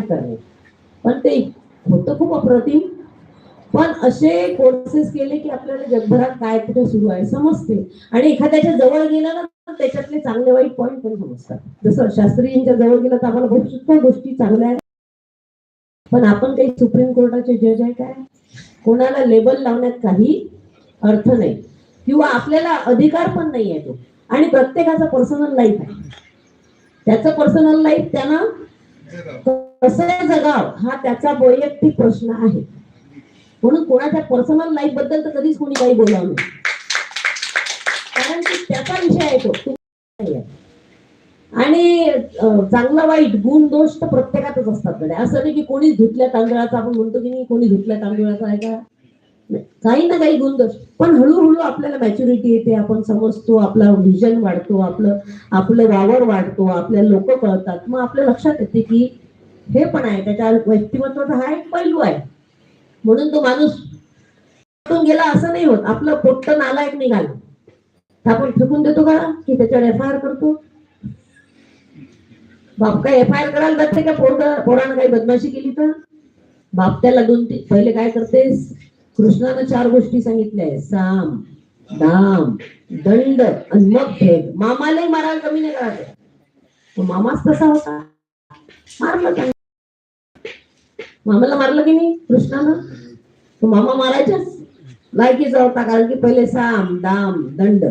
करणे. पण ते होतं खूप अप्रतिम. पण असे कोर्सेस केले की आपल्याला जगभरात काय कुठे सुरू आहे समजते. आणि एखाद्याच्या जवळ गेलं ना त्याच्यातले चांगले वाईट पॉईंट पण समजतात. जसं शास्त्रीजींच्या जवळ गेलं तर आम्हाला भरपूर गोष्टी चांगल्या आहेत. पण आपण काही सुप्रीम कोर्टाचे जज आहे काय? कोणाला लेबल लावण्यात काही अर्थ नाही. किंवा आपल्याला अधिकार पण नाही आहे तो. आणि प्रत्येकाचा पर्सनल लाईफ आहे. त्याचं पर्सनल लाईफ त्यानं कसं जगाव हा त्याचा वैयक्तिक प्रश्न आहे. म्हणून कोणाच्या पर्सनल लाईफबद्दल तर कधीच कोणी काही बोलावं नाही. कारण की त्याचा विषय आहे तो. नाही आहे. आणि चांगला वाईट गुण दोष तर प्रत्येकातच असतात असं नाही की कोणी धुतल्या तांदळाचा आपण म्हणतो की नाही कोणी धुतल्या तांदळाचा आहे का? काही ना काही गुण दोष पण हळूहळू आपल्याला मॅच्युरिटी येते. आपण समजतो आपला व्हिजन वाढतो आपलं आपलं वावर वाढतो आपल्या लोक कळतात. मग आपल्या लक्षात येते की हे पण आहे. त्याच्या व्यक्तिमत्वाचा हा एक पैलू आहे. म्हणून तो माणूस गेला असं नाही होत. आपलं पोट्ट नालायक निघालं. आपण फेकून देतो का? की त्याच्यावर एफ आय आर करतो? बाप काय एफ आय आर करायला जाते का? पोरग पोरानं काही बदमाशी केली तर? बाप त्याला दोन तीन पहिले काय करतेस? कृष्णानं चार गोष्टी सांगितल्या आहे साम दाम दंड आणि मग भेद. मामालाही मारायला कमी नाही करायचं तो मामाच तसा होता. मारलं मामाला मारलं की नाही? कृष्णानं? तो मामा मारायचाच. लायकीचा होता कारण की पहिले साम दाम दंड.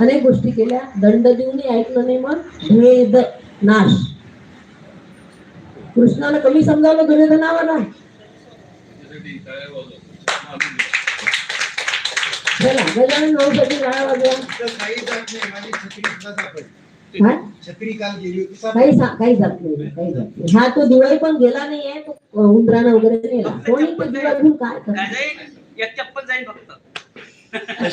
अनेक गोष्टी केल्या. दंड देऊनही ऐकलं नाही मग. भेद नाश. कृष्णानं कमी समजावलं दुर्योधनावर काही जात नाही माझी छत्री सुद्धा सापडली. काय? छत्री काल गेली होती काही जात नाही काही जात नाही हा तो दिवाळी पण गेला नाहीये तो उंदरानं वगैरे नेला कोणी तो दिवा घेऊन काय करणार? काय जाईल एक चप्पल जाईल फक्त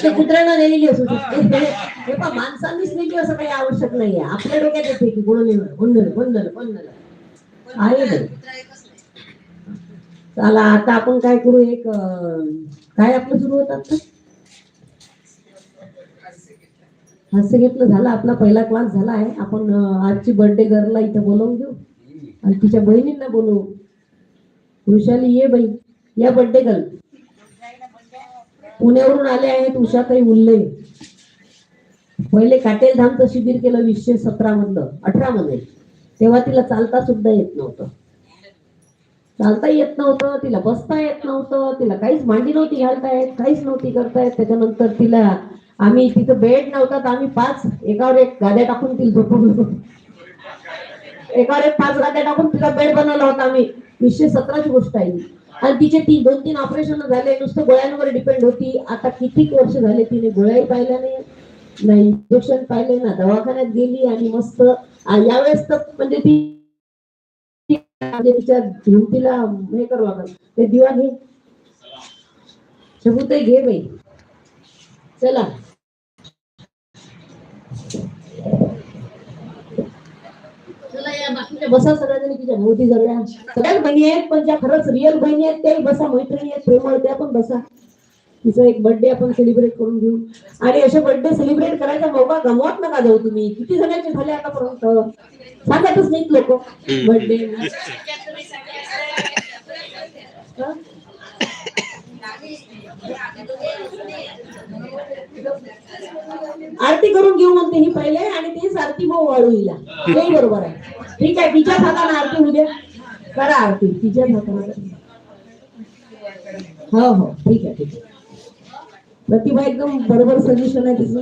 ते कुत्र्यानं नेलेली असू शकते हे पहा माणसांनीच नेली असं काही आवश्यक नाहीये आपल्या डोक्यात येते की कोण नेलं कोण नेलं आहे. चला आता आपण काय करू एक काय आपलं सुरू होत आता? हास्य घेतलं झालं आपला पहिला क्लास झाला आहे. आपण आजची बर्थडे गर्लला इथं बोलवून घेऊ. आणि तिच्या बहिणींना बोलवू. वृषाली ये बाई. या बर्थडे गर्ल पुण्यावरून आले आहेत उषाताई उल्ले. पहिले काटेल धामचं शिबिर केलं वीसशे सतरा मधलं अठरा मध्ये तेव्हा तिला चालता सुद्धा येत नव्हतं. चालता येत नव्हतं तिला बसता येत नव्हतं तिला काहीच मांडी नव्हती घालता येत काहीच नव्हती करता येत त्याच्यानंतर तिला आम्ही तिथं बेड नव्हता तर आम्ही पाच एकावर एक गाद्या टाकून तिला झोपवलं एकावर एक पाच गाद्या टाकून तिला बेड बनवला होता आम्ही. वीसशे सतराची गोष्ट आहे आणि तिचे ती दोन तीन ऑपरेशन झाले नुसतं गोळ्यांवर डिपेंड होती. आता किती वर्ष झाले तिने गोळ्याही पाहिल्या नाही इंजेक्शन पाहिले ना दवाखान्यात गेली आणि मस्त. यावेळेस तर म्हणजे ती ती तिच्या हे करू आपण. ते दिवा घे शबूते घे बाई. चला. चला या बाकीच्या बसा सगळ्या तिच्या भोवती सगळ्या सगळ्याच बहिणी आहेत पण ज्या खरंच रिअल बहिणी आहेत त्याही बसा मैत्रिणी आहेत प्रेमळ त्या पण बसा. तिचा एक बर्थडे आपण सेलिब्रेट करून घेऊ. आणि असे बर्थडे सेलिब्रेट करायचा मौका गमवत नका जाऊ तुम्ही. किती जणांचे झाले आतापर्यंत सांगतच नाहीत लोक. बर्थडे आरती करून घेऊ म्हणते ही पहिले आणि तेच आरती मग वाळू हिला. तेही बरोबर आहे. ठीक आहे तिच्या हाताने आरती होऊ द्या. करा आरती तिच्या हाताने. हो हो ठीक आहे ठीक आहे. प्रतिभा एकदम बरोबर सजेशन आहे तिचं.